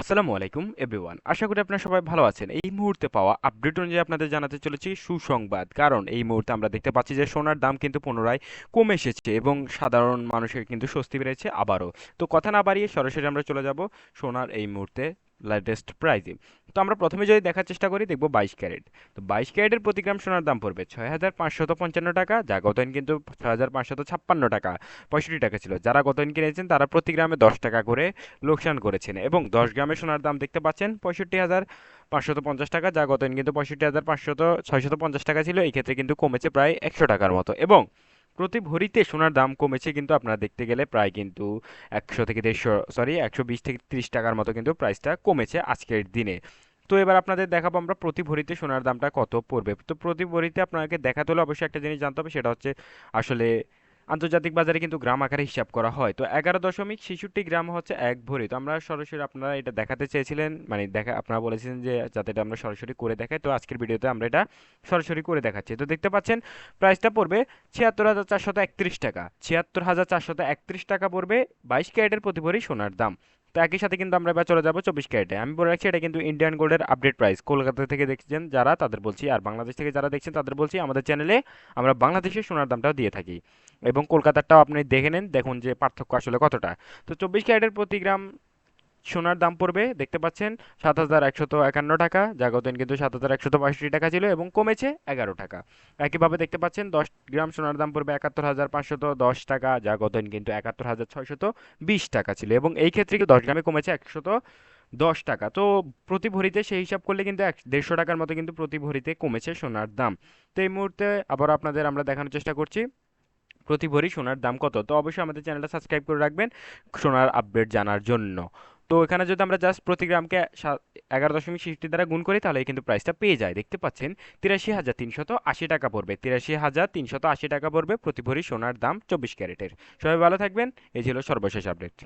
আসসালামু আলাইকুম, এভরিওয়ান। আশা করি আপনারা সবাই ভালো আছেন। এই মুহূর্তে পাওয়া আপডেট অনুযায়ী আপনাদের জানাতে চলেছি সুসংবাদ। কারণ এই মুহূর্তে আমরা দেখতে পাচ্ছি যে সোনার দাম কিন্তু পুনরায় কমে এসেছে এবং সাধারণ মানুষের কিন্তু স্বস্তি বেড়েছে আবারও। তো কথা না বাড়িয়ে সরাসরি আমরা চলে যাব সোনার এই মুহূর্তে। লেটেস্ট প্রাইজে তো আমরা প্রথমে যদি দেখার চেষ্টা করি, দেখব বাইশ ক্যারেট। তো বাইশ ক্যারেটের প্রতি গ্রাম সোনার দাম পড়বে ছয় হাজার পাঁচশত পঞ্চান্ন টাকা, যা গতদিন কিন্তু ছয় হাজার পাঁচশত ছাপ্পান্ন টাকা, পঁয়ষট্টি টাকা ছিল। যারা গতদিন কিনেছেন, তারা প্রতি গ্রামে দশ টাকা করে লোকসান করেছেন এবং দশ গ্রামের সোনার দাম দেখতে পাচ্ছেন পঁয়ষট্টি হাজার পাঁচশত পঞ্চাশ টাকা, যা গতদিন কিন্তু পঁয়ষট্টি হাজার পাঁচশত, ছয়শত পঞ্চাশ টাকা ছিল, এই ক্ষেত্রে কিন্তু কমেছে প্রায় একশো টাকার মতো। এবং প্রতি ভরিতে সোনার দাম কমেছে কিন্তু আপনারা দেখতে গেলে প্রায় কিন্তু একশো থেকে দেড়শো সরি একশো বিশ থেকে তিরিশ টাকার মতো কিন্তু প্রাইসটা কমেছে আজকের দিনে। তো এবার আপনাদের দেখাবো আমরা প্রতি ভরিতে সোনার দামটা কত পড়বে। তো প্রতি ভরিতে আপনাকে দেখাতে হলে অবশ্যই একটা জিনিস জানতে হবে, সেটা হচ্ছে আসলে আন্তর্জাতিক বাজারে কিন্তু গ্রাম আকারে হিসাব করা হয়। তো এগারো দশমিক ছেষট্টি গ্রাম হচ্ছে এক ভরি। তো আমরা সরাসরি আপনারা এটা দেখাতে চেয়েছিলেন মানে দেখা, আপনারা বলেছিলেন যে যাতে এটা আমরা সরাসরি করে দেখাই। তো আজকের ভিডিওতে আমরা এটা সরাসরি করে দেখাচ্ছি। তো দেখতে পাচ্ছেন, প্রাইসটা পড়বে ছিয়াত্তর হাজার চারশত একত্রিশ টাকা। ছিয়াত্তর হাজার চারশত একত্রিশ টাকা পড়বে বাইশ ক্যারেটের প্রতি ভরি সোনার দাম। তো একই সাথে কিন্তু আমরা এবার চলে যাব চব্বিশ ক্যারেটে। আমি বলে রাখছি, এটা কিন্তু ইন্ডিয়ান গোল্ডের আপডেট প্রাইস কলকাতা থেকে দেখছেন যারা, তাদের বলছি, আর বাংলাদেশ থেকে যারা দেখছেন, তাদের বলছি, আমাদের চ্যানেলে আমরা বাংলাদেশের সোনার দামটাও দিয়ে থাকি। এবং কলকাতারটাও আপনি দেখে নেন, দেখুন যে পার্থক্য আসলে কতটা। তো চব্বিশ ক্যারেটের প্রতি গ্রাম সোনার দাম পড়বে, দেখতে পাচ্ছেন, সাত হাজার একশত একান্ন টাকা যা কিন্তু সাত হাজার একশত পঁয়ষট্টি টাকা ছিল এবং কমেছে এগারো টাকা। একইভাবে দেখতে পাচ্ছেন, দশ গ্রাম সোনার দাম পড়বে একাত্তর হাজার পাঁচশত দশ টাকা যা কিন্তু একাত্তর হাজার ছয়শত বিশ টাকা ছিল এবং এই ক্ষেত্রে কিন্তু দশ গ্রামে কমেছে একশত দশ টাকা। তো প্রতি ভরিতে সেই হিসাব করলে কিন্তু এক, দেড়শো টাকার মতো কিন্তু প্রতি ভরিতে কমেছে সোনার দাম। তো এই মুহূর্তে আবার আপনাদের আমরা দেখানোর চেষ্টা করছি প্রতি ভরি সোনার দাম কত? তো অবশ্যই আমাদের চ্যানেলটা সাবস্ক্রাইব করে রাখবেন সোনার আপডেট জানার জন্য। তো এখানে যদি আমরা জাস্ট প্রতি গ্রামকে এগারো দশমিক সিক্সটি দ্বারা গুণ করি, তাহলে কিন্তু প্রাইসটা পেয়ে যায়। দেখতে পাচ্ছেন, তিরাশি হাজার তিনশত আশি টাকা পড়বে। তিরাশি হাজার তিনশত আশি টাকা পড়বে প্রতি ভরি সোনার দাম চব্বিশ ক্যারেটের। সবাই ভালো থাকবেন। এই ছিল সর্বশেষ আপডেট